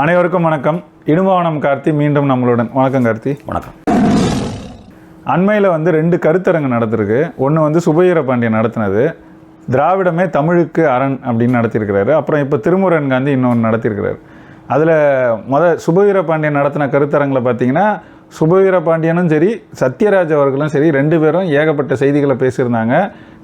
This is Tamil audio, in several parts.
அனைவருக்கும் வணக்கம். இடும்பவனம் கார்த்தி மீண்டும் நம்மளுடன். வணக்கம் கார்த்தி. வணக்கம். அண்மையில் வந்து ரெண்டு கருத்தரங்கு நடந்திருக்கு. ஒன்று வந்து சுபவீர பாண்டியன் நடத்தினது. திராவிடமே தமிழுக்கு அரண் அப்படின்னு நடத்தியிருக்கிறாரு. அப்புறம் இப்போ திருமுருகன் காந்தி இன்னொன்று நடத்தியிருக்கிறாரு. அதில் முத சுபவீர பாண்டியன் நடத்தின கருத்தரங்கில் பார்த்தீங்கன்னா சுபவீர பாண்டியனும் சரி சத்யராஜ் அவர்களும் சரி ரெண்டு பேரும் ஏகப்பட்ட செய்திகளை பேசியிருந்தாங்க.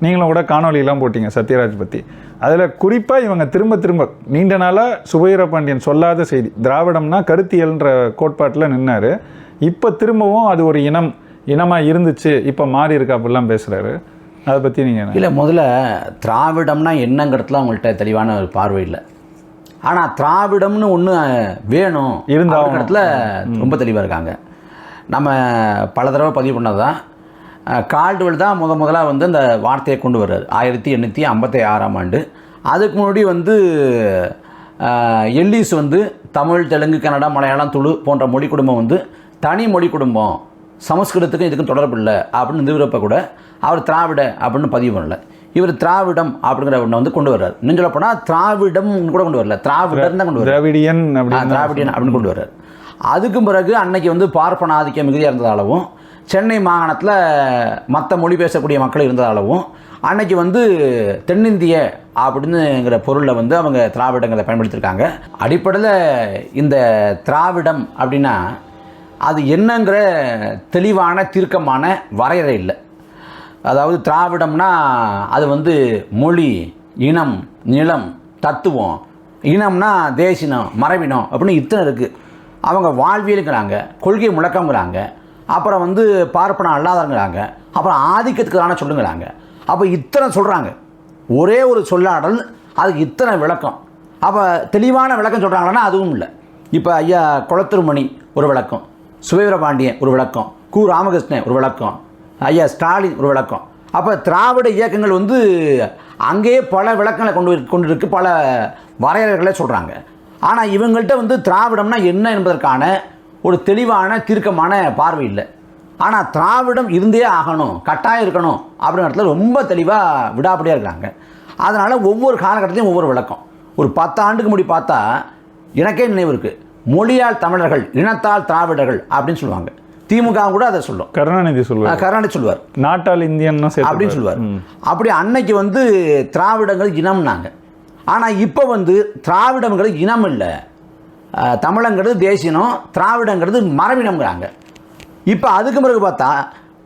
நீங்களும் கூட காணொலியெல்லாம் போட்டீங்க சத்யராஜ் பற்றி அதில் குறிப்பாக இவங்க திரும்ப திரும்ப நீண்ட நாளாக சுபவீர பாண்டியன் சொல்லாத செய்தி திராவிடம்னா கருத்தியல்ன்ற கோட்பாட்டில் நின்னார். இப்போ திரும்பவும் அது ஒரு இனம் இனமாக இருந்துச்சு இப்போ மாறி இருக்கு அப்படிலாம் பேசுகிறாரு அதை பற்றி நீங்கள் இல்லை முதல்ல திராவிடம்னா என்னங்கிறதுல அவங்கள்ட்ட தெளிவான ஒரு பார்வை இல்லை. ஆனால் திராவிடம்னு ஒன்று வேணும் இருந்தாகணும். அப்படிங்கிறதுல ரொம்ப தெளிவாக இருக்காங்க. நம்ம பல தடவை பதிவு பண்ணதான் கால்டுவெல் தான் முத முதலாக வந்து அந்த வார்த்தையை கொண்டு வர்றாரு. ஆயிரத்தி எண்ணூற்றி ஐம்பத்தி ஆறாம் ஆண்டு. அதுக்கு முன்னாடி வந்து எல்லிஸ் வந்து தமிழ் தெலுங்கு கன்னடா மலையாளம் துளு போன்ற மொழி குடும்பம் வந்து தனி மொழி குடும்பம். சமஸ்கிருதத்துக்கும் இதுக்கும் தொடர்பு இல்லை அப்படின்னு நிறுவப்ப கூட அவர் திராவிட அப்படின்னு பதிவு பண்ணல. இவர் திராவிடம் அப்படிங்கிற ஒன்றை வந்து கொண்டு வர்றாரு. இன்னும் சொல்ல போனால் திராவிடம் கூட கொண்டு வரல. திராவிடர் தான் கொண்டு வர்றாரு. திராவிடியன் திராவிடியன் அப்படின்னு கொண்டு வர்றாரு. அதுக்கும் பிறகு அன்னைக்கு வந்து பார்ப்பன ஆதிக்கம் மிகுதியாக இருந்ததாலவும் சென்னை மாகாணத்தில் மற்ற மொழி பேசக்கூடிய மக்கள் இருந்ததாலவும் அன்னைக்கு வந்து தென்னிந்திய அப்படின்னுங்கிற பொருளில் வந்து அவங்க திராவிடங்களை பயன்படுத்தியிருக்காங்க அடிப்படையில் இந்த திராவிடம் அப்படின்னா அது என்னங்கிற தெளிவான தீர்க்கமான வரையறை இல்லை. அதாவது திராவிடம்னா அது வந்து மொழி இனம் நிலம் தத்துவம். இனம்னா தேசினம் மரபினம் அப்படின்னு இத்தனை இருக்குது அவங்க வாழ்வியலுங்கிறாங்க கொள்கை முழக்கங்கிறாங்க அப்புறம் வந்து பார்ப்பன அல்லாதங்கிறாங்க அப்புறம் ஆதிக்கத்துக்குறான சொல்லுங்கிறாங்க. அப்போ இத்தனை சொல்கிறாங்க ஒரே ஒரு சொல்லாடல் அதுக்கு இத்தனை விளக்கம். அப்போ தெளிவான விளக்கம் சொல்கிறாங்கன்னா அதுவும் இல்லை. இப்போ ஐயா குளத்திருமணி ஒரு விளக்கம் சுபவீரபாண்டியன் ஒரு விளக்கம் கு. ராமகிருஷ்ணன் ஒரு விளக்கம் ஐயா ஸ்டாலின் ஒரு விளக்கம். அப்போ திராவிட இயக்கங்கள் வந்து அங்கேயே பல விளக்கங்களை கொண்டு கொண்டு இருக்கு பல வரையறைகளை சொல்கிறாங்க ஆனால் இவங்கள்ட்ட வந்து திராவிடம்னா என்ன என்பதற்கான ஒரு தெளிவான தீர்க்கமான பார்வை இல்லை. ஆனால் திராவிடம் இருந்தே ஆகணும் கட்டாயம் இருக்கணும் அப்படிங்கிறதுல ரொம்ப தெளிவாக விடாப்படியாக இருக்காங்க. அதனால் ஒவ்வொரு காலகட்டத்தையும் ஒவ்வொரு விளக்கம். ஒரு பத்து ஆண்டுக்கு முடி பார்த்தா எனக்கே நினைவு இருக்குது மொழியால் தமிழர்கள் இனத்தால் திராவிடர்கள் அப்படின்னு சொல்லுவாங்க. திமுக கூட அதை சொல்லும். கருணாநிதி சொல்லுவார் கருணாநிதி சொல்லுவார். நாட்டால் இந்தியன்னு சேர்த்து அப்படின்னு சொல்லுவார். அப்படி அன்னைக்கு வந்து திராவிடங்கள் இனம்னாங்க. ஆனால் இப்போ வந்து திராவிடங்கிறது இனம் இல்லை. தமிழங்கிறது தேசியம் திராவிடங்கிறது மரபினம்ங்கிறாங்க. இப்போ அதுக்கு பிறகு பார்த்தா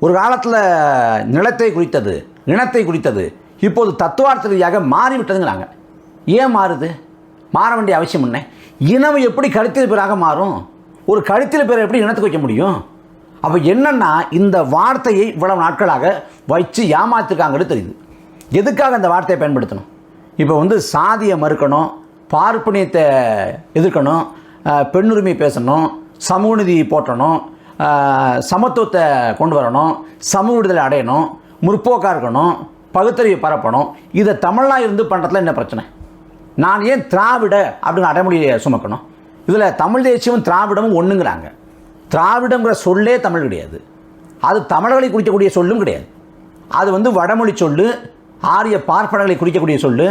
ஒரு காலத்தில் நிலத்தை குறித்தது இனத்தை குறித்தது இப்போது தத்துவார்த்த ரீதியாக மாறிவிட்டதுங்கிறாங்க. ஏன் மாறுது? மாற வேண்டிய அவசியம் என்ன? இனம் எப்படி கருத்தில் பேராக மாறும்? ஒரு கருத்தில் பேரை எப்படி இனத்துக்கு வைக்க முடியும்? அப்போ என்னென்னா இந்த வார்த்தையை இவ்வளவு நாட்களாக வச்சு ஏமாத்திருக்காங்கன்னு தெரியுது. எதுக்காக அந்த வார்த்தையை பயன்படுத்தணும்? இப்போ வந்து சாதியை மறுக்கணும் பார்ப்பனியத்தை எதிர்க்கணும் பெண்ணுரிமை பேசணும் சமூக நிதி போற்றணும் சமத்துவத்தை கொண்டு வரணும் சமூக விடுதலை அடையணும் முற்போக்காக இருக்கணும் பகுத்தறிவு பரப்பணும். இதை தமிழாக இருந்து பண்ணுறதுல என்ன பிரச்சனை? நான் ஏன் திராவிட அப்படின்னு அடைமொழியை சுமக்கணும்? இதில் தமிழ் தேசியமும் திராவிடமும் ஒன்றுங்கிறாங்க திராவிடங்கிற சொல்லே தமிழ் கிடையாது. அது தமிழர்களை குறிக்கக்கூடிய சொல்லும் கிடையாது. அது வந்து வடமொழி சொல்லு ஆரிய பார்ப்பனர்களை குறிக்கக்கூடிய சொல்லு.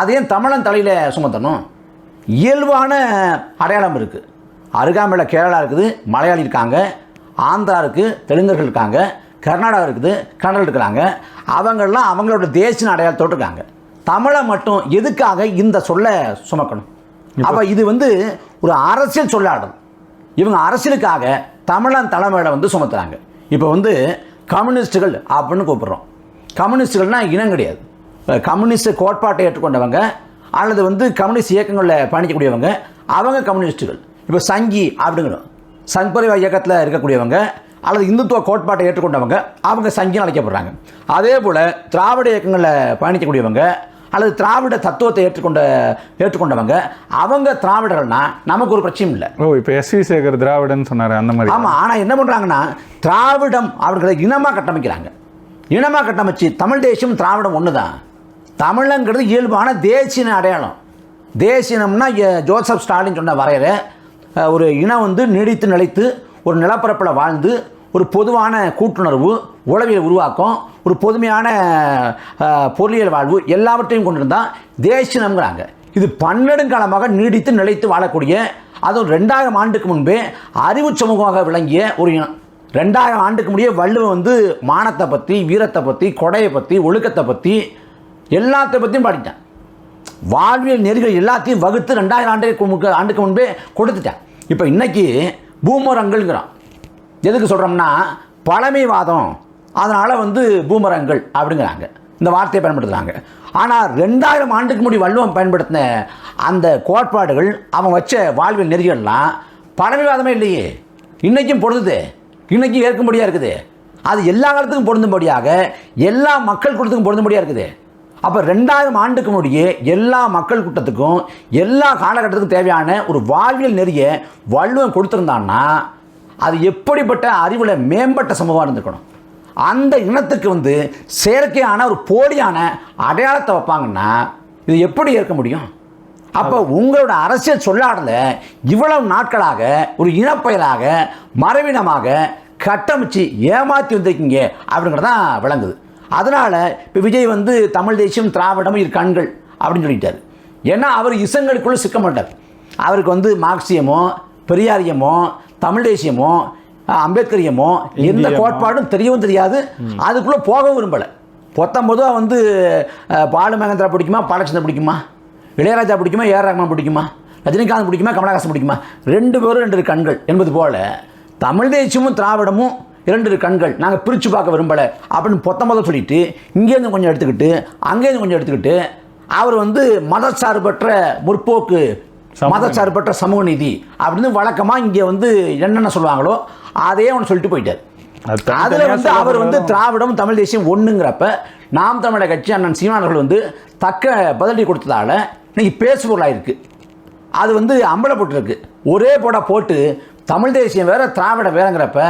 அது ஏன் தமிழன் தலையில் சுமத்தணும்? இயல்பான அடையாளம் இருக்குது அருகாமையில் கேரளா இருக்குது மலையாளி இருக்காங்க ஆந்திரா இருக்குது தெலுங்கர்கள் இருக்காங்க கர்நாடகா இருக்குது கன்னடம் இருக்கிறாங்க. அவங்கெல்லாம் அவங்களோட தேசிய அடையாளத்தோடு இருக்காங்க. தமிழை மட்டும் எதுக்காக இந்த சொல்லை சுமக்கணும்? அப்போ இது வந்து ஒரு அரசியல் சொல்லாடல் இவங்க அரசியலுக்காக தமிழன் தலைமையில வந்து சுமத்துறாங்க. இப்போ வந்து கம்யூனிஸ்டுகள் அப்படின்னு கூப்பிடுறோம். கம்யூனிஸ்டுகள்னா இனம் கிடையாது. கம்யூனிஸ்ட் கோட்பாட்டை ஏற்றுக்கொண்டவங்க அல்லது வந்து கம்யூனிஸ்ட் இயக்கங்களில் பயணிக்கக்கூடியவங்க அவங்க கம்யூனிஸ்டுகள். இப்போ சங்கி அப்படிங்கிறோம். சங் பரிவா இயக்கத்தில் இருக்கக்கூடியவங்க அல்லது இந்துத்துவ கோட்பாட்டை ஏற்றுக்கொண்டவங்க அவங்க சங்கின்னு அழைக்கப்படுறாங்க. அதே போல் திராவிட இயக்கங்களில் பயணிக்கக்கூடியவங்க அல்லது திராவிட தத்துவத்தை ஏற்றுக்கொண்ட ஏற்றுக்கொண்டவங்க அவங்க திராவிடர்கள்னா நமக்கு ஒரு பிரச்சனையும் இல்லை. ஓ இப்போ எஸ் வி சேகர் திராவிடன் சொன்னாரு அந்த மாதிரி. ஆமாம் ஆனால் என்ன பண்ணுறாங்கன்னா திராவிடம் அவர்களை இனமாக கட்டமைக்கிறாங்க. இனமாக கட்டமைச்சு தமிழ் தேசியம் திராவிடம் ஒன்று தான் தமிழங்கிறது இயல்பான தேசிய அடையாளம். தேசியம்னா ஜோசப் ஸ்டாலின் சொன்ன வரையற ஒரு இனம் வந்து நீடித்து நிலைத்து ஒரு நிலப்பரப்பில் வாழ்ந்து ஒரு பொதுவான கூட்டுணர்வு உளவியல் உருவாக்கம் ஒரு பொதுமையான பொருளியல் வாழ்வு எல்லாவற்றையும் கொண்டிருந்தால் தேசியம்ங்கிறாங்க. இது பன்னெடுங்காலமாக நீடித்து நிலைத்து வாழக்கூடிய அதுவும் ரெண்டாயிரம் ஆண்டுக்கு முன்பே அறிவு சமூகமாக விளங்கிய ஒரு இனம். ரெண்டாயிரம் ஆண்டுக்கு முடிய வள்ளுவன் வந்து மானத்தை பற்றி வீரத்தை பற்றி கொடையை பற்றி ஒழுக்கத்தை பற்றி எல்லாத்தை பற்றியும் படித்தான் வாழ்வியல் நெறிகள் எல்லாத்தையும் வகுத்து ரெண்டாயிரம் ஆண்டுக்கு முக்க- ஆண்டுக்கு முன்பே கொடுத்துட்டேன். இப்போ இன்றைக்கி பூமரங்கள்ங்கிறோம் எதுக்கு சொல்கிறோம்னா பழமைவாதம். அதனால் வந்து பூமரங்கள் அப்படிங்கிறாங்க. இந்த வார்த்தையை பயன்படுத்துகிறாங்க ஆனால் ரெண்டாயிரம் ஆண்டுக்கு முடி வள்ளுவம் பயன்படுத்தின அந்த கோட்பாடுகள் அவன் வச்ச வாழ்வியல் நெறிகள்லாம் பழமைவாதமே இல்லையே. இன்றைக்கும் பொழுது இன்னைக்கு ஏற்கும்படியாக இருக்குது? அது எல்லா காலத்துக்கும் பொருந்தும்படியாக எல்லா மக்கள் கூட்டத்துக்கும் பொருந்தும்படியாக இருக்குது. அப்போ ரெண்டாயிரம் ஆண்டுக்கு முன்னாடியே எல்லா மக்கள் கூட்டத்துக்கும் எல்லா காலகட்டத்துக்கும் தேவையான ஒரு வாழ்வியல் நெறிய வள்ளுவன் கொடுத்துருந்தான்னா அது எப்படிப்பட்ட அறிவில் மேம்பட்ட சமூகம் இருந்திருக்கணும்? அந்த இனத்துக்கு வந்து செயற்கையான ஒரு போலியான அடையாளத்தை வைப்பாங்கன்னா இது எப்படி ஏற்க முடியும்? அப்போ உங்களோட அரசியல் சொல்லாடல இவ்வளவு நாட்களாக ஒரு இனப்பெயராக மறைவினமாக கட்டமைச்சு ஏமாற்றி வந்திருக்கீங்க அப்படிங்கிறதான் விளங்குது. அதனால் இப்போ விஜய் வந்து தமிழ் தேசியம் திராவிடம் இரு கண்கள் அப்படின்னு சொல்லிட்டாரு. ஏன்னா அவர் இசங்களுக்குள்ளே சிக்க மாட்டார். அவருக்கு வந்து மார்க்சியமோ பெரியாரியமோ தமிழ் தேசியமோ அம்பேத்கரியமோ எந்த. கோட்பாடும் தெரியவும் தெரியாது. அதுக்குள்ளே போகவும் விரும்பலை. பொத்தம்பதுவாக வந்து பாலு மகேந்திரா பிடிக்குமா பாலச்சந்திரன் பிடிக்குமா? இளையராஜா பிடிக்குமா ஏஆர் ரஹ்மான் பிடிக்குமா ரஜினிகாந்த் பிடிக்குமா கமலஹாசன் பிடிக்குமா? ரெண்டு பேரும் ரெண்டு கண்கள் என்பது போல தமிழ் தேசியமும் திராவிடமும் இரண்டு இரு கண்கள். நாங்கள் பிரித்து பார்க்க விரும்பலை. அப்படின்னு பொத்தம்பதை சொல்லிட்டு இங்கேருந்து கொஞ்சம் எடுத்துக்கிட்டு அங்கேருந்து கொஞ்சம் எடுத்துக்கிட்டு அவர் வந்து மதச்சார்பற்ற முற்போக்கு மதச்சார்பற்ற சமூக நீதி அப்படின்னு வழக்கமாக இங்கே வந்து என்னென்ன சொல்லுவாங்களோ அதையே அவன் சொல்லிட்டு போயிட்டார். அதில் வந்து அவர் வந்து திராவிடம் தமிழ் தேசியம் ஒண்ணுங்கிறப்ப நாம் தமிழக கட்சி அண்ணன் சீமானவர்கள் வந்து தக்க பதிலடி கொடுத்ததால இன்னைக்கு பேசுபொருளாக இருக்கு அது வந்து அம்பலப்பட்டிருக்கு. ஒரே போட போட்டு தமிழ் தேசியம் வேற திராவிடம் வேறங்கிறப்ப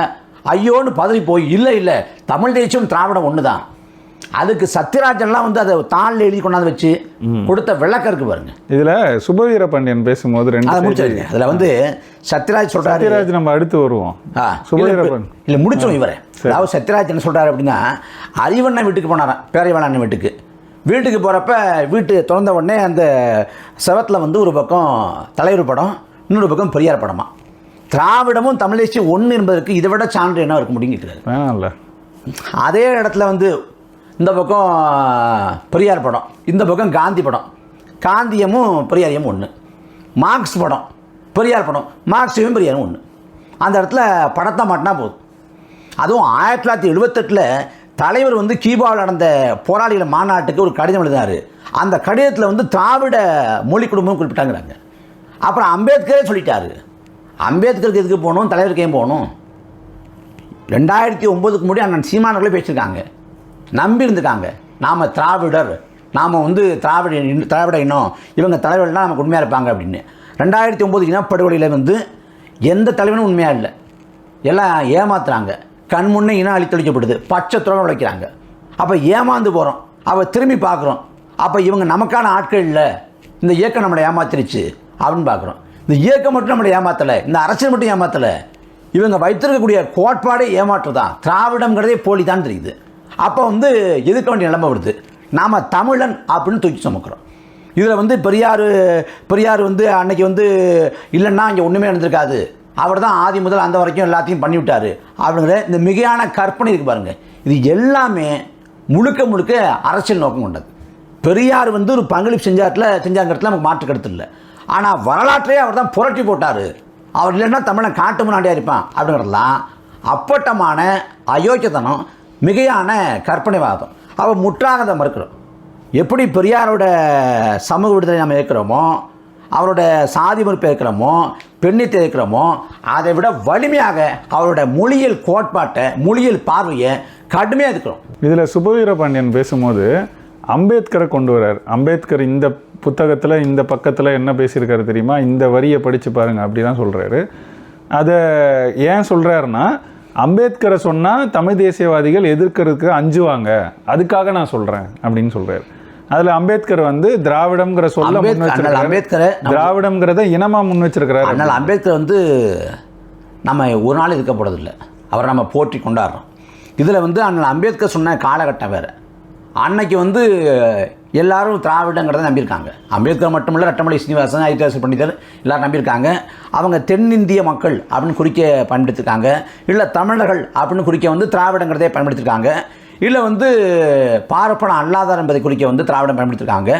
ஐயோன்னு பதறி போய் இல்லை இல்லை தமிழ் தேசியம் திராவிடம் ஒன்று தான் அதுக்கு சத்யராஜன்லாம் வந்து அதை தாளில் எழுதி கொண்டாந்து வச்சு கொடுத்த விளக்கம் இருக்கு பாருங்க. இதுல சுபவீர பாண்டியன் பேசும்போது ரெண்டு. முடிச்சிருங்க. அதில் வந்து சத்யராஜ் சொல்றாரு. சத்யராஜ் நம்ம அடுத்து வருவோம். ஆ, சுபவீர இல்ல, முடிச்சோம் இவரை. அதாவது சத்யராஜ் என்ன சொல்றாரு அப்படின்னா அறிவண்ணன் வீட்டுக்கு போனாராம் பேரைவண்ணன் வீட்டுக்கு. வீட்டுக்கு போகிறப்ப வீட்டு திறந்த உடனே அந்த செவத்தில் வந்து ஒரு பக்கம் தலைவர் படம் இன்னொரு பக்கம் பெரியார் படமா. திராவிடமும் தமிழ் தேசியம் ஒன்று என்பதற்கு இதை விட சான்று என்ன இருக்க முடியும் கேட்குறாரு. வேணாம்ல. அதே இடத்துல வந்து இந்த பக்கம் பெரியார் படம் இந்த பக்கம் காந்தி படம். காந்தியமும் பெரியாரியமும் ஒன்று மார்க்ஸ் படம் பெரியார் படம் மார்க்ஸையும் பெரியாரும் ஒன்று அந்த இடத்துல படத்தை மாட்டினா போதும். அதுவும் ஆயிரத்தி தொள்ளாயிரத்தி எழுபத்தெட்டில் தலைவர் வந்து கீபாவில் நடந்த போராளிகள் மாநாட்டுக்கு ஒரு கடிதம் எழுதினார். அந்த கடிதத்தில் வந்து திராவிட மொழி குடும்பம் குறிப்பிட்டாங்கிறாங்க. அப்புறம் அம்பேத்கரே சொல்லிட்டாரு. அம்பேத்கருக்கு எதுக்கு போகணும்? தலைவருக்கு ஏன் போகணும்? ரெண்டாயிரத்தி ஒம்போதுக்கு முன்னாடி அண்ணன் சீமானவர்களே பேசியிருக்காங்க. நம்பி இருந்திருக்காங்க நாம் திராவிடர். நாம் வந்து திராவிட திராவிட இனம். இவங்க தலைவர்கள்லாம் நமக்கு உண்மையாக இருப்பாங்க அப்படின்னு. ரெண்டாயிரத்தி ஒம்பது இனப்படுகொலையில் வந்து எந்த தலைவனும் உண்மையாக இல்லை. எல்லாம் ஏமாத்துறாங்க. கண் முன்னே இனம் அழித்தொழிக்கப்படுது. பச்சை துறவு உழைக்கிறாங்க. அப்போ ஏமாந்து போகிறோம் அவள் திரும்பி பார்க்குறோம். அப்போ இவங்க நமக்கான ஆட்கள் இல்லை. இந்த இயக்கம் நம்மளை ஏமாத்திருச்சு அப்படின்னு பார்க்குறோம். இந்த இயக்கம் மட்டும் நம்மளை ஏமாத்தலை. இந்த அரசியல் மட்டும் ஏமாத்தலை. இவங்க வைத்திருக்கக்கூடிய கோட்பாடே ஏமாற்று தான் திராவிடங்கிறதே போலி தான் தெரியுது. அப்போ வந்து எதிர்க்க வேண்டிய நிலைமை வருது. நாம் தமிழன் அப்படின்னு தூக்கி சுமக்கிறோம். இதில் வந்து பெரியார் பெரியார் வந்து அன்னைக்கு வந்து இல்லைன்னா இங்கே ஒன்றுமே நடந்திருக்காது. அவர் தான் ஆதி முதல் அந்த வரைக்கும் எல்லாத்தையும் பண்ணிவிட்டார். அப்படிங்கிற இந்த மிகையான கற்பனை இருக்கு பாருங்கள் இது எல்லாமே முழுக்க முழுக்க அரசியல் நோக்கம் கொண்டது. பெரியார் வந்து ஒரு பங்களிப்பு செஞ்சாட்டில் செஞ்சாங்கிறதுல நமக்கு மாற்று கருத்து இல்லை. ஆனால் வரலாற்றையே அவர் தான் புரட்டி போட்டார். அவர் இல்லைன்னா தமிழை காட்டு முன்னாடியாக இருப்பான் அப்படிங்கிறதெல்லாம் அப்பட்டமான அயோக்கியத்தனம் மிகையான கற்பனைவாதம். அவள் முற்றாகதை மறுக்கிறோம். எப்படி பெரியாரோட சமூக விடுதலை நம்ம ஏற்கிறோமோ அவரோட சாதி மறுப்பு ஏற்கிறோமோ பெண்ணித்தை ஏற்கிறோமோ அதை விட வலிமையாக அவரோட மொழியியல் கோட்பாட்டை மொழியியல் பார்வையை கடுமையாக இருக்கிறோம் இதில் சுபவீர பாண்டியன் பேசும்போது அம்பேத்கரை கொண்டு வர்றார். அம்பேத்கர் இந்த புத்தகத்தில் இந்த பக்கத்தில் என்ன பேசியிருக்காரு தெரியுமா? இந்த வரியை படித்து பாருங்கள் அப்படி தான் சொல்கிறாரு அதை ஏன் சொல்கிறாருன்னா அம்பேத்கரை சொன்னால் தமிழ் தேசியவாதிகள் எதிர்க்கிறதுக்கு அஞ்சுவாங்க. அதுக்காக நான் சொல்கிறேன் அப்படின்னு சொல்கிறாரு அதுல அம்பேத்கர் வந்து திராவிடம்ங்கிற சொல்ல அம்பேத்கர் திராவிடம்ங்கிறத இனமா முன் வச்சிருக்கிறாரு. அதனால் அம்பேத்கர் வந்து நம்ம ஒரு நாள் இருக்க போகிறதில்ல அவரை நம்ம போற்றி கொண்டாடுறோம். இதில் வந்து அண்ணல் அம்பேத்கர் சொன்ன காலகட்டம் வேறு. அன்னைக்கு வந்து எல்லாரும் திராவிடங்கிறத நம்பியிருக்காங்க. அம்பேத்கர் மட்டுமில்ல ரட்டமலை சீனிவாசன் ஐதிகாச பண்டிதர் எல்லாரும் நம்பியிருக்காங்க. அவங்க தென்னிந்திய மக்கள் அப்படின்னு குறிக்க பயன்படுத்தியிருக்காங்க இல்லை தமிழர்கள் அப்படின்னு குறிக்க வந்து திராவிடங்கிறதே பயன்படுத்தியிருக்காங்க இல்லை வந்து பார்ப்பனம் அல்லாதார் என்பதை குறிக்க வந்து திராவிடம் பயன்படுத்தியிருக்காங்க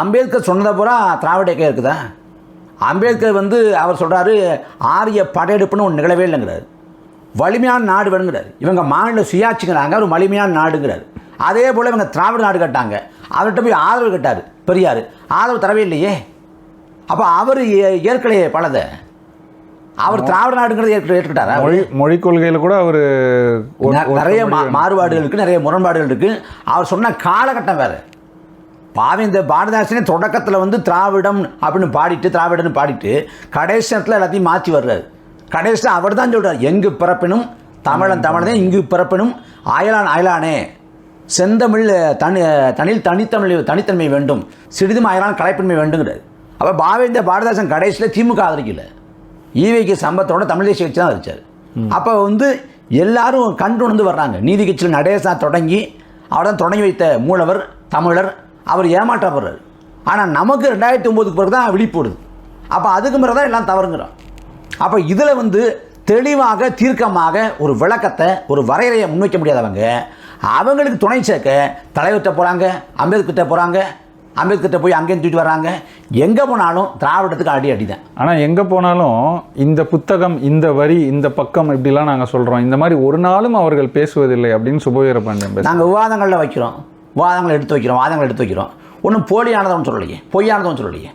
அம்பேத்கர் சொன்னதை பூரா திராவிட இயக்கம் இருக்குதா? அம்பேத்கர் வந்து அவர் சொல்கிறாரு ஆரிய படையெடுப்புன்னு ஒன்று நிகழவே இல்லைங்கிறாரு. வலிமையான நாடு வேணுங்கிறார். இவங்க மாநில சுயாட்சிங்கிறாங்க ஒரு வலிமையான நாடுங்கிறார். அதே போல் இவங்க திராவிட நாடு கட்டாங்க அவர்கிட்ட போய் ஆதரவு கேட்டார் பெரியார். ஆதரவு தரவே இல்லையே. அப்போ அவர் ஏற்கனவே பலதை. அவர் திராவிட நாடுங்கிறத ஏற்றுக்கிட்டாரா? மொழி மொழி கொள்கையில் கூட அவர் நிறைய மா- மாறுபாடுகள் இருக்குது நிறைய முரண்பாடுகள் இருக்குது அவர் சொன்ன காலகட்டம் வேறு. பாவி இந்த பாரதிதாசனே தொடக்கத்தில் வந்து திராவிடம் அப்படின்னு பாடிட்டு திராவிடன்னு பாடிட்டு கடைசி நேரத்தில் எல்லாத்தையும் மாற்றி வர்றாரு. கடைசியில் அவர் தான் சொல்கிறார் எங்கு பிறப்பினும் தமிழன் தமிழனே இங்கு பிறப்பினும் அயலான் அயலானே. செந்தமிழ் தனி தனில் தனித்தமிழ் தனித்தன்மை வேண்டும். சிறிதும் அயலான் கலைப்பின்மை வேண்டுங்கிறார். அப்போ பாவேந்த பாரதிதாசன் கடைசியில் திமுக ஆதரிக்கல. ஈவைக்கு சம்பத்தோட தமிழ் தேசிய கட்சி தான் வச்சார். அப்போ வந்து எல்லாரும் கண்டு உணர்ந்து வர்றாங்க. நீதி கட்சியில் நடேசா தொடங்கி அவர் தான் தொடங்கி வைத்த மூலவர் தமிழர் அவர் ஏமாற்றப்படுறாரு ஆனால் நமக்கு ரெண்டாயிரத்தி ஒம்போதுக்கு பிறகு தான் விழிப்பு வருது. அப்போ அதுக்கு பிறகு தான் எல்லாம் தவறுங்கிறோம். அப்போ இதில் வந்து தெளிவாக தீர்க்கமாக ஒரு விளக்கத்தை ஒரு வரையறையை முன்வைக்க முடியாதவங்க அவங்களுக்கு துணை சேர்க்க தலைவர்கிட்ட போகிறாங்க அம்பேத்கர்கிட்ட போகிறாங்க அம்பேத்கர்கிட்ட போய் அங்கேயும் தூக்கிட்டு வர்றாங்க. எங்கே போனாலும் திராவிடத்துக்கு அடி அடி தான் ஆனால் எங்கே போனாலும் இந்த புத்தகம் இந்த வரி இந்த பக்கம் இப்படிலாம் நாங்கள் சொல்கிறோம் இந்த மாதிரி ஒரு நாளும் அவர்கள் பேசுவதில்லை அப்படின்னு சுபவீர பாண்டியன் நாங்கள் விவாதங்களில் வைக்கிறோம். விவாதங்களை எடுத்து வைக்கிறோம் வாதங்களை எடுத்து வைக்கிறோம். ஒன்றும் போலியானதும் சொல்லலையே. பொய்யானதும் சொல்லலையே.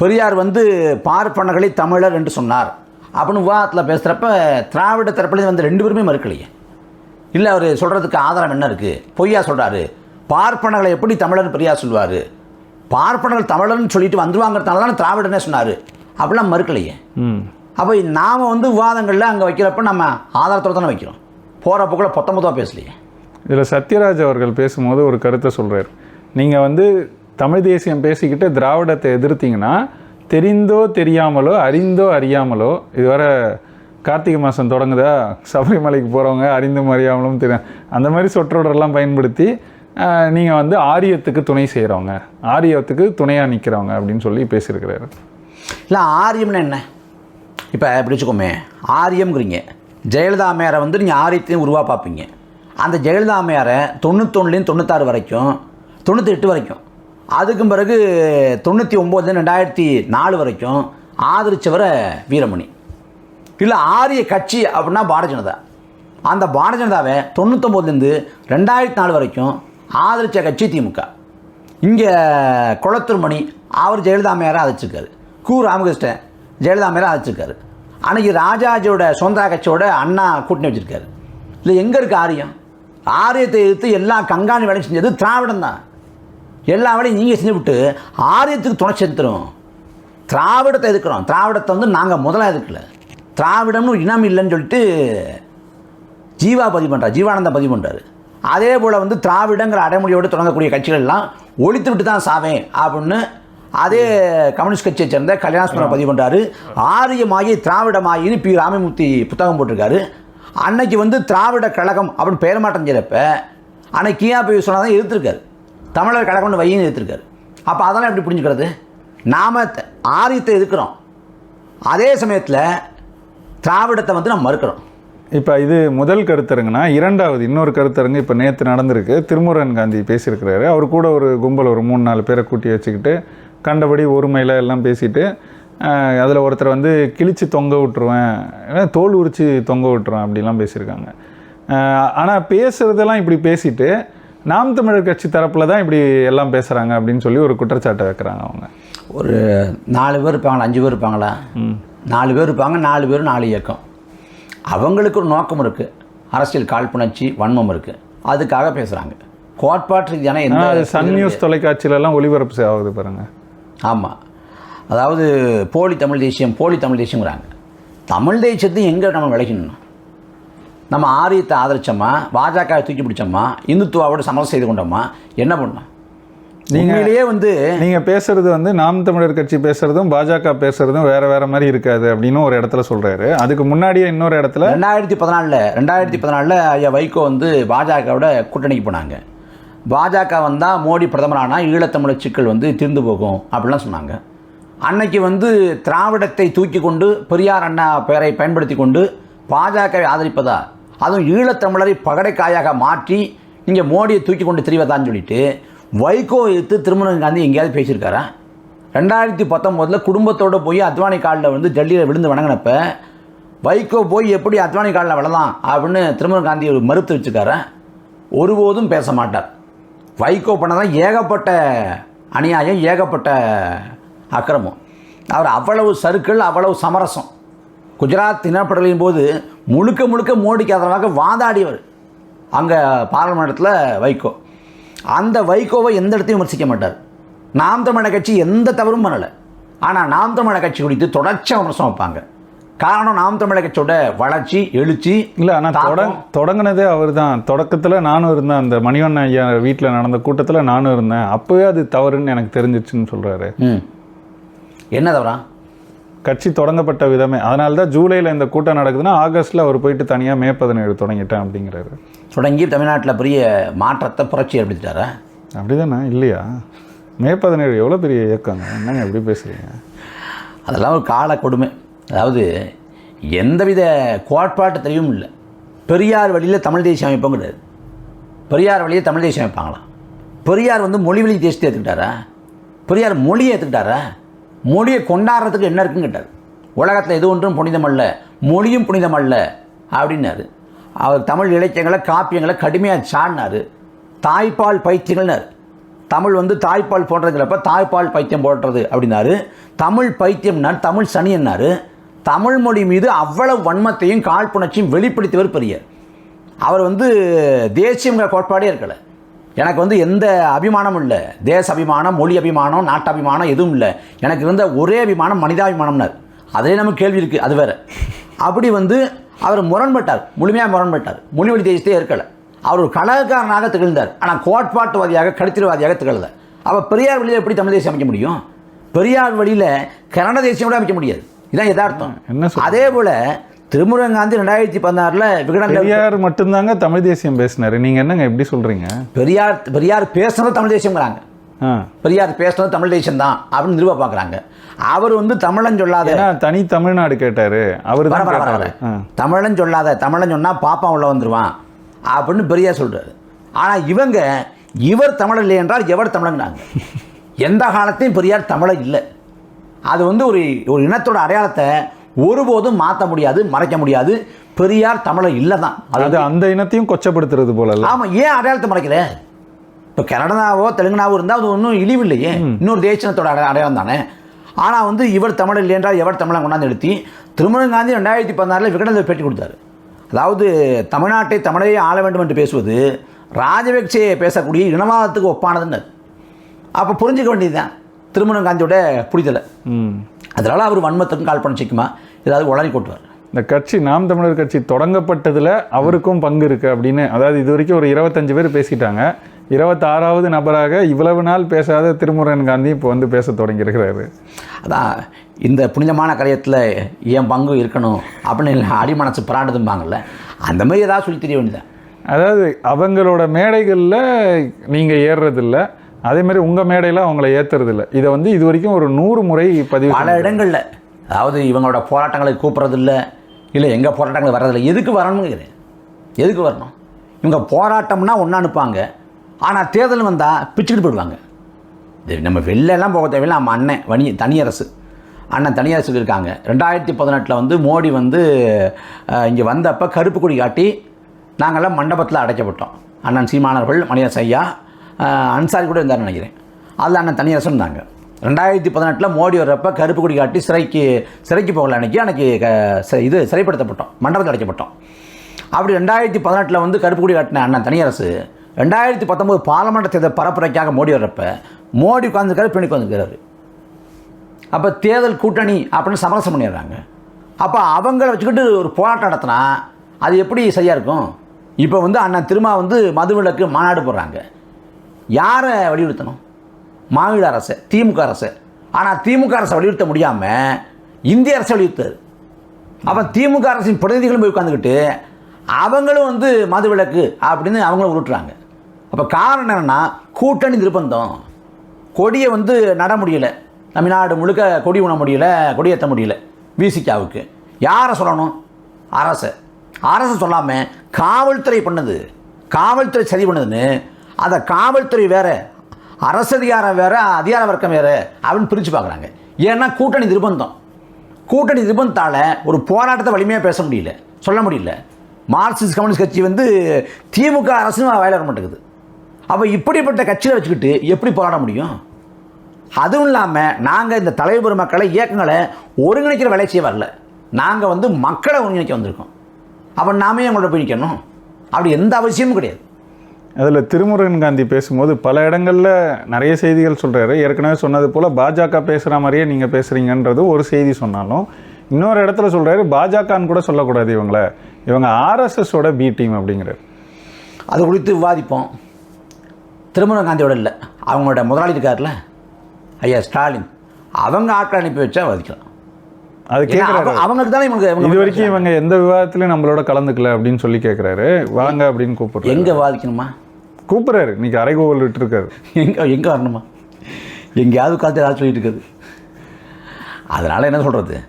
பெரியார் வந்து பார்ப்பனர்களை தமிழர் என்று சொன்னார். அப்படின்னு விவாதத்தில் பேசுகிறப்ப திராவிட தரப்புல வந்து ரெண்டு பேருமே மறுக்கலையே. இல்லை அவர் சொல்கிறதுக்கு ஆதாரம் என்ன இருக்குது பொய்யா சொல்கிறாரு பார்ப்பனர்களை எப்படி தமிழர் பெரியார் சொல்லுவார் பார்ப்பனர்கள் தமிழர்னு சொல்லிட்டு வந்துருவாங்கிறதுனால தான் திராவிடனே சொன்னார். அப்படிலாம் மறுக்கலையே. ம். அப்போ நாம் வந்து விவாதங்களில் அங்கே வைக்கிறப்ப நம்ம ஆதாரத்தோடு தானே வைக்கிறோம். போகிற போக்கில் பொத்த மொத்தமாக பேசலையே. இதில் சத்யராஜ் அவர்கள் பேசும்போது ஒரு கருத்தை சொல்கிறார் நீங்கள் வந்து தமிழ் தேசியம் பேசிக்கிட்டு திராவிடத்தை எதிர்த்தீங்கன்னா தெரிந்தோ தெரியாமலோ அறிந்தோ அறியாமலோ இதுவரை கார்த்திகை மாதம் தொடங்குதா? சபரிமலைக்கு போகிறவங்க அறிந்தும் அறியாமலும் தெரியும் அந்த மாதிரி சொற்றொடரெல்லாம் பயன்படுத்தி நீங்கள் வந்து ஆரியத்துக்கு துணை செய்கிறவங்க ஆரியத்துக்கு துணையாக நிற்கிறவங்க அப்படின்னு சொல்லி பேசியிருக்கிறாரு. இல்லை ஆரியம்னு என்ன? இப்போ பிடிச்சிக்கோமே. வச்சுக்கோமே ஆரியம்ங்கிறீங்க. ஜெயலலிதா அம்மையாரை வந்து நீங்கள் ஆரியத்தையும் உருவா பார்ப்பீங்க. அந்த ஜெயலலிதா அம்மையாரை தொண்ணூத்தொன்னுலேயும் தொண்ணூத்தாறு வரைக்கும் தொண்ணூற்றி எட்டு வரைக்கும் அதுக்கும் பிறகு தொண்ணூற்றி ஒம்பது ரெண்டாயிரத்தி நாலு வரைக்கும் ஆதரிச்சவரை வீரமணி. இல்லை ஆரிய கட்சி அப்படின்னா பாரதிய ஜனதா. அந்த பாரதிய ஜனதாவை தொண்ணூத்தொம்போதுலேருந்து ரெண்டாயிரத்தி நாலு வரைக்கும் ஆதரித்த கட்சி திமுக. இங்கே குளத்தூர்மணி அவர் ஜெயலலிதா அம்மையாரை ஆதரிச்சிருக்காரு. கு ராமகிருஷ்ணன் ஜெயலலிதா அம்மையாரை ஆதரிச்சிருக்காரு. அன்றைக்கி ராஜாஜியோட சொந்த கட்சியோட அண்ணா கூட்டணி வச்சுருக்காரு. இல்லை எங்கே இருக்குது ஆரியம்? ஆரியத்தை எதிர்த்து எல்லா கங்காணி வேலையும் செஞ்சது திராவிடம் தான். எல்லா வேலையும் நீங்கள் செஞ்சு விட்டு ஆரியத்துக்கு துணை சேர்த்துறோம் திராவிடத்தை எதுக்கிறோம் திராவிடத்தை வந்து நாங்கள் முதலாக எதுக்கல திராவிடம்னு இனம் இல்லைன்னு சொல்லிட்டு ஜீவா பதிவு பண்ணுறார் ஜீவானந்தம் பதிவு பண்ணுறாரு அதே போல் வந்து திராவிடங்கிற அடைமொழியோடு தொடங்கக்கூடிய கட்சிகள் எல்லாம் ஒழித்து விட்டு தான் சாவேன் அப்படின்னு அதே கம்யூனிஸ்ட் கட்சியை சேர்ந்த கல்யாணசுமரம் பதிவு பண்ணுறாரு ஆரியமாகி திராவிடமாகின்னு பி. ராமமூர்த்தி புத்தகம் போட்டிருக்காரு. அன்னைக்கு வந்து திராவிட கழகம் அப்படின்னு பெயர் மாற்றம் செய்கிறப்ப அன்னைக்கு கியா போய் சொன்னால் தான் எதிர்த்திருக்காரு. தமிழர் கழகம்னு வையின்னு எதிர்த்திருக்காரு. அப்போ அதெல்லாம் எப்படி புரிஞ்சுக்கிறது? நாம் ஆரியத்தை எதிர்க்கிறோம். அதே சமயத்தில் திராவிடத்தை வந்து நம்ம மறுக்கிறோம். இப்போ இது முதல் கருத்தரங்குனா இரண்டாவது இன்னொரு கருத்தரங்கு இப்போ நேற்று நடந்திருக்கு. திருமுருகன் காந்தி பேசியிருக்கிறாரு. அவர் கூட ஒரு கும்பல் ஒரு மூணு நாலு பேரை கூட்டி வச்சுக்கிட்டு கண்டபடி ஒருமையில் எல்லாம் பேசிட்டு அதில் ஒருத்தர் வந்து கிழிச்சு தொங்க விட்டுருவேன் தோல் உரிச்சு தொங்க விட்டுருவேன் அப்படிலாம் பேசியிருக்காங்க. ஆனால் பேசுகிறதெல்லாம் இப்படி பேசிட்டு நாம் தமிழர் கட்சி தரப்பில் தான் இப்படி எல்லாம் பேசுகிறாங்க அப்படின்னு சொல்லி ஒரு குற்றச்சாட்டை வைக்கிறாங்க அவங்க. ஒரு நாலு பேர் இருப்பாங்களா? அஞ்சு பேர் இருப்பாங்களா? நாலு பேர் இருப்பாங்க நாலு பேர் நாலு இயக்கம். அவங்களுக்கு ஒரு நோக்கம் இருக்குது அரசியல் காழ்ப்புணர்ச்சி வன்மம் இருக்குது அதுக்காக பேசுகிறாங்க கோட்பாட்டு ரீதியான எந்த அது சன் நியூஸ் தொலைக்காட்சியிலலாம் ஒளிபரப்பு ஆகுது பாருங்க. ஆமாம் அதாவது போலி தமிழ் தேசியம் போலி தமிழ் தேசியங்கிறாங்க தமிழ் தேசியத்தை எங்கே நம்ம விளைக்கணும் நம்ம ஆரியத்தை ஆதரிச்சோமா? பாஜக தூக்கி பிடிச்சோமா? இந்துத்துவாவோட சமரசம் செய்து கொண்டோமா? என்ன பண்ணோம் உண்மையிலேயே வந்து நீங்கள் பேசுறது வந்து நாம் தமிழர் கட்சி பேசுறதும் பாஜக பேசுறதும் வேற வேற மாதிரி இருக்காது அப்படின்னு ஒரு இடத்துல சொல்றாரு. அதுக்கு முன்னாடியே இன்னொரு இடத்துல ரெண்டாயிரத்தி பதினாலில் ரெண்டாயிரத்தி பதினாலில் ஐயா வைகோ வந்து பாஜகவோட கூட்டணிக்கு போனாங்க. பாஜக வந்தால் மோடி பிரதமரானா ஈழத்தமிழர் சிக்கல் வந்து தீர்ந்து போகும் அப்படிலாம் சொன்னாங்க. அன்னைக்கு வந்து திராவிடத்தை தூக்கி கொண்டு பெரியார் அண்ணா பெயரை பயன்படுத்தி கொண்டு பாஜகவை ஆதரிப்பதா? அதுவும் ஈழத்தமிழரை பகடைக்காயாக மாற்றி நீங்கள் மோடியை தூக்கி கொண்டு திரிவதான்னு சொல்லிட்டு வைகோ எடுத்து திருமணம் காந்தி எங்கேயாவது பேசியிருக்காரா? ரெண்டாயிரத்தி பத்தொம்போதில் குடும்பத்தோடு போய் அத்வானி காலில் வந்து டெல்லியில் விழுந்து வணங்கினப்ப வைகோ போய் எப்படி அத்வானி காலில் விழலாம் அப்படின்னு திருமணம் காந்தி ஒரு மறுத்து வச்சுக்கார? ஒருபோதும் பேச மாட்டார். வைகோ பண்ணதான் ஏகப்பட்ட அநியாயம் ஏகப்பட்ட அக்கிரமம். அவர் அவ்வளவு சருக்கள் அவ்வளவு சமரசம். குஜராத் தினப்படலின் போது முழுக்க முழுக்க மோடிக்கு ஆதரவாக வாதாடியவர் அங்கே பாராளுமன்றத்தில் வைகோ. அந்த வைகோவை எந்த இடத்தையும் விமர்சிக்க மாட்டார். நாம் தமிழர் கட்சி எந்த தவறும் பண்ணலை. ஆனால் நாம் தமிழர் கட்சி குறித்து தொடர்ச்சியாக விமர்சனம் வைப்பாங்க. காரணம் நாம் தமிழர் கட்சியோட வளர்ச்சி எழுச்சி இல்லை ஆனால். தொடங் தொடங்கினதே அவர் தான் தொடக்கத்தில் நானும் இருந்தேன். அந்த மணிவண்ணன் ஐயா வீட்டில் நடந்த கூட்டத்தில் நானும் இருந்தேன். அப்போவே அது தவறுன்னு எனக்கு தெரிஞ்சிச்சுன்னு சொல்கிறாரு என்ன தவறா? கட்சி தொடங்கப்பட்ட விதமே. அதனால தான் ஜூலையில் இந்த கூட்டம் நடக்குதுன்னா ஆகஸ்ட்டில் அவர் போயிட்டு தனியாக மே பதினேழு தொடங்கிட்டேன் அப்படிங்கிறாரு. தொடங்கி தமிழ்நாட்டில் பெரிய மாற்றத்தை புரட்சி ஏற்படுத்திட்டாரா? அப்படிதானே இல்லையா? மே பதினேழு எவ்வளோ பெரிய இயக்கங்க? என்னங்க எப்படி பேசுகிறீங்க அதெல்லாம் ஒரு கால கொடுமை. அதாவது எந்தவித கோட்பாட்டு தெளிவும் இல்லை. பெரியார் வழியில் தமிழ் தேசியம் அமைப்பும் கிடையாது பெரியார் வழியில் தமிழ் தேசியம் அமைப்பாங்களாம். பெரியார் வந்து மொழி வழி தேசியத்தை ஏற்றுக்கிட்டாரா பெரியார் மொழியை ஏற்றுக்கிட்டாரா மொழியை கொண்டாடுறதுக்கு என்ன இருக்குன்னு கேட்டார். உலகத்தில் எது ஒன்றும் புனிதமல்ல மொழியும் புனிதமல்ல அப்படின்னாரு. அவர் தமிழ் இலக்கியங்களை காப்பியங்களை கடுமையாக சாடினார். தாய்ப்பால் பைத்தியங்கள்னார் தமிழ் வந்து தாய்ப்பால் போடுறதுங்கிறப்ப தாய்ப்பால் பைத்தியம் போடுறது அப்படின்னாரு. தமிழ் பைத்தியம்னார் தமிழ் சனியன்னாரு தமிழ் மொழி மீது அவ்வளவு வன்மத்தையும் காழ்ப்புணர்ச்சியும் வெளிப்படுத்தியவர் பெரியார். அவர் வந்து தேசியங்கிற கோட்பாடே இருக்கலை. எனக்கு வந்து எந்த அபிமானமும் இல்லை. தேச அபிமானம் மொழி அபிமானம் நாட்டபிமானம் எதுவும் இல்லை. எனக்கு இருந்த ஒரே அபிமானம் மனிதாபிமானம்னார். அதே நமக்கு கேள்வி இருக்குது அது வேற. அப்படி வந்து அவர் முரண்பட்டார் முழுமையாக முரண்பட்டார். மொழி வழி தேசத்தையே இருக்கலை அவர் ஒரு கலகக்காரனாக திகழ்ந்தார். ஆனால் கோட்பாட்டுவாதியாக கருத்திரவாதியாக திகழல. அவர் பெரியார் வழியில் எப்படி தமிழ் தேசியம் அமைக்க முடியும்? பெரியார் வழியில் கன்னட தேசியம் கூட அமைக்க முடியாது. இதான் யதார்த்தம்? அதே போல் திருமுருகன் காந்தி ரெண்டாயிரத்தி பதினாறில் விகடன் பெரியார் மட்டும்தாங்க தமிழ் தேசியம் பேசினாரு. நீங்கள் என்னங்க எப்படி சொல்கிறீங்க பெரியார் பெரியார் பேசுனது தமிழ் தேசியங்கிறாங்க பெரியார் பேசுனது தமிழ் தேசியம் தான் அப்படின்னு நிறுவ பார்க்குறாங்க அவர் வந்து தமிழன் சொல்லாத தனி தமிழ்நாடு கேட்டாரு. அவர் தமிழன் சொல்லாத தமிழன் சொன்னால் பாப்பா உள்ள வந்துருவான் அப்படின்னு பெரியார் சொல்றாரு. ஆனால் இவங்க இவர் தமிழன் இல்லை என்றால் எவர் தமிழங்கிறாங்க. எந்த காலத்தையும் பெரியார் தமிழன் இல்லை. அது வந்து ஒரு ஒரு இனத்தோட அடையாளத்தை ஒருபோதும் மாற்ற முடியாது மறைக்க முடியாது. பெரியார் தமிழன் இல்லை தான் அது அந்த இனத்தையும் கொச்சப்படுத்துறது போலல்ல. ஆமாம் ஏன் அடையாளத்தை மறைக்கல? இப்போ கன்னடாவோ தெலுங்குனாவோ இருந்தால் அது ஒன்றும் இழிவு இல்லையே இன்னொரு தேசத்தோட அடை அடையாளம் தானே? ஆனால் வந்து இவர் தமிழ் இல்லை என்றால் எவர் தமிழை கொண்டாந்து எடுத்தி திருமணம் காந்தி ரெண்டாயிரத்தி பதினாறில் விகடனில் பேட்டி கொடுத்தாரு. அதாவது தமிழ்நாட்டை தமிழையே ஆள வேண்டும் என்று பேசுவது ராஜபக்சே பேசக்கூடிய இனவாதத்துக்கு ஒப்பானதுன்னு அப்போ புரிஞ்சுக்க வேண்டியதுதான். திருமணம் காந்தியோட புரிதலை. ம். அதனால் அவர் வன்மத்துக்கும் கால்பனிச்சிக்குமா ஏதாவது உளறி கொட்டுவார். இந்த கட்சி நாம் தமிழர் கட்சி தொடங்கப்பட்டதில் அவருக்கும் பங்கு இருக்கு அப்படின்னு அதாவது இது வரைக்கும் ஒரு இருபத்தஞ்சு பேர் பேசிட்டாங்க. இருபத்தாறாவது நபராக இவ்வளவு நாள் பேசாத திருமுருகன் காந்தி இப்போ வந்து பேச தொடங்கியிருக்கிறாரு. அதான் இந்த புனிதமான கரையத்தில் என் பங்கு இருக்கணும் அப்படின்னு அடிமனசு பிராண்டதும்பாங்கல்ல அந்த மாதிரி ஏதாவது சொல்லி தெரிய வேண்டியதான் அதாவது அவங்களோட மேடைகளில் நீங்கள் ஏறுறதில்ல அதே மாதிரி உங்கள் மேடையில் அவங்கள ஏற்றுறதில்ல இதை வந்து இது வரைக்கும் ஒரு நூறு முறை பதிவு பல இடங்களில். அதாவது இவங்களோட போராட்டங்களை கூப்பிட்றதில்ல இல்லை எங்கள் போராட்டங்கள் வர்றதில்ல. எதுக்கு வரணும்னு கேக்குறேன். எதுக்கு வரணும்? இவங்க போராட்டம்னா ஒன்றா அனுப்பாங்க ஆனால் தேர்தல் வந்தால் பிச்சுக்கிட்டு போயிடுவாங்க. இது நம்ம வெளிலலாம் போக தேவையில்லை. நம்ம அண்ணன் வணி தனியரசு. அண்ணன் தனியரசு இருக்காங்க. ரெண்டாயிரத்தி பதினெட்டில் வந்து மோடி வந்து இங்கே வந்தப்போ கருப்பு கொடி காட்டி நாங்கள்லாம் மண்டபத்தில் அடைக்கப்பட்டோம். அண்ணன் சீமானவர்கள் மணியரசு ஐயா அன்சாரி கூட இருந்தார் நினைக்கிறேன். அதில் அண்ணன் தனியரசன் இருந்தாங்க. ரெண்டாயிரத்தி பதினெட்டில் மோடி வர்றப்போ கருப்பு கொடி காட்டி சிறைக்கு சிறைக்கு போகல அன்னைக்கு. அன்னைக்கு இது சிறைப்படுத்தப்பட்டோம். மண்டபத்தில் அடைக்கப்பட்டோம். அப்படி ரெண்டாயிரத்தி பதினெட்டில் வந்து கருப்பு கொடி காட்டின அண்ணன் தனியரசு ரெண்டாயிரத்தி பத்தொம்போது பாராளுமன்ற தேர்தல் பரப்புரைக்காக மோடி வர்றப்ப மோடி உட்காந்துருக்காரு பெண் உட்காந்துருக்கிறாரு அப்போ தேர்தல் கூட்டணி அப்படின்னு சமரசம் பண்ணிடுறாங்க. அப்போ அவங்கள வச்சுக்கிட்டு ஒரு போராட்டம் நடத்தினா அது எப்படி சரியாக இருக்கும்? இப்போ வந்து அண்ணன் திருமா வந்து மதுவிலக்கு மாநாடு போடுறாங்க. யாரை வலியுறுத்தணும்? மாநில அரசு திமுக அரசு. ஆனால் திமுக அரசை வலியுறுத்த முடியாமல் இந்திய அரசு வலியுறுத்துது அப்போ திமுக அரசின் பிரதிநிதிகளும் போய் உட்காந்துக்கிட்டு அவங்களும் வந்து மதுவிலக்கு அப்படின்னு அவங்களும் உருட்டுறாங்க. அப்போ காரணம் என்னென்னா கூட்டணி நிர்பந்தம். கொடியை வந்து நட முடியல. தமிழ்நாடு முழுக்க கொடி உண முடியல கொடியேற்ற முடியல விசிகாவுக்கு. யாரை சொல்லணும்? அரசை. அரசு சொல்லாமல் காவல்துறை பண்ணது. காவல்துறை சரி பண்ணுதுன்னு அதை காவல்துறை வேறு அரசு அதிகாரம் வேறு அதிகார வர்க்கம் வேறு அப்படின்னு பிரித்து பார்க்குறாங்க. ஏன்னா கூட்டணி நிர்பந்தம். கூட்டணி நிர்பந்தத்தால் ஒரு போராட்டத்தை வலிமையாக பேச முடியல சொல்ல முடியல. மார்க்சிஸ்ட் கம்யூனிஸ்ட் கட்சி வந்து திமுக அரசும் வேலை வர மாட்டேங்குது. அப்போ இப்படிப்பட்ட கட்சியை வச்சுக்கிட்டு எப்படி போராட முடியும்? அதுவும் இல்லாமல் நாங்கள் இந்த தலைவர் மக்களை இயக்கங்களை ஒருங்கிணைக்கிற வேலை செய்ய வரல. நாங்கள் வந்து மக்களை ஒருங்கிணைக்க வந்திருக்கோம். அப்போ நாமே அவங்களோட போய் நிற்கணும் அப்படி எந்த அவசியமும் கிடையாது. அதில் திருமுருகன் காந்தி பேசும்போது பல இடங்களில் நிறைய செய்திகள் சொல்கிறாரு ஏற்கனவே சொன்னது போல் பாஜக பேசுகிற மாதிரியே நீங்கள் பேசுகிறீங்கன்றது ஒரு செய்தி சொன்னாலும் இன்னொரு இடத்துல சொல்கிறாரு பாஜகன்னு கூட சொல்லக்கூடாது இவங்கள. இவங்க ஆர்எஸ்எஸோட பி டீம் அப்படிங்கிறார். அது குறித்து விவாதிப்போம். திருமண காந்தியோட இல்லை. அவங்களோட முதலாளி இருக்கார்ல? ஐயா ஸ்டாலின். அவங்க ஆட்கள் அனுப்பி வச்சா விவாதிக்கலாம் அது கேட்குறாரு அவ- அவங்களுக்கு தானே இவங்க இது வரைக்கும் இவங்க எந்த விவாதத்திலையும் நம்மளோட கலந்துக்கல அப்படின்னு சொல்லி கேட்குறாரு வாங்க அப்படின்னு கூப்பிடுறாரு. எங்கே விவாதிக்கணுமா கூப்பிடுறாரு. இன்னைக்கு அரைகோவல் விட்டுருக்காரு. எங்கே எங்கே வரணுமா? எங்கேயாவது உட்காந்து ஏதாவது சொல்லிட்டு இருக்குது. அதனால் என்ன சொல்கிறது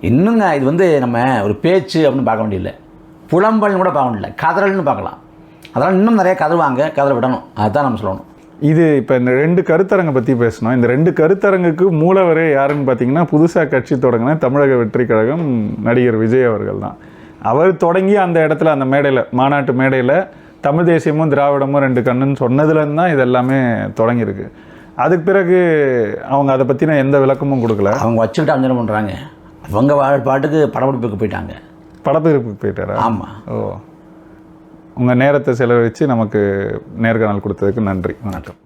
இன்னுங்க இது வந்து நம்ம ஒரு பேச்சு அப்படின்னு பார்க்க வேண்டியதில்லை. புலம்பல்னு கூட பார்க்க முடியல கதறல்னு பார்க்கலாம். அதனால் இன்னும் நிறைய கதறுவாங்க கதற விடணும். அதுதான் நம்ம சொல்லணும். இது இப்போ இந்த ரெண்டு கருத்தரங்கை பற்றி பேசணும். இந்த ரெண்டு கருத்தரங்குக்கு மூலவரே யாருன்னு பார்த்தீங்கன்னா புதுசாக கட்சி தொடங்கின தமிழக வெற்றி கழகம் நடிகர் விஜய் அவர்கள் தான். அவர் தொடங்கி அந்த இடத்துல அந்த மேடையில் மாநாட்டு மேடையில் தமிழ் தேசியமும் திராவிடமும் ரெண்டு கண்ணுன்னு சொன்னதுலேருந்து தான் இது எல்லாமே தொடங்கியிருக்கு. அதுக்கு பிறகு அவங்க அதை பற்றின எந்த விளக்கமும் கொடுக்கல. அவங்க வச்சுக்கிட்டு அஞ்சனம் பண்ணுறாங்க அவங்க பாட்டுக்கு படப்பிடிப்புக்கு போயிட்டாங்க. படப்பிடிப்புக்கு போயிட்டாரா? ஆமாம் ஓ. உங்கள் நேரத்தை செலவழித்து நமக்கு நேர்காணல் கொடுத்ததுக்கு நன்றி. வணக்கம்.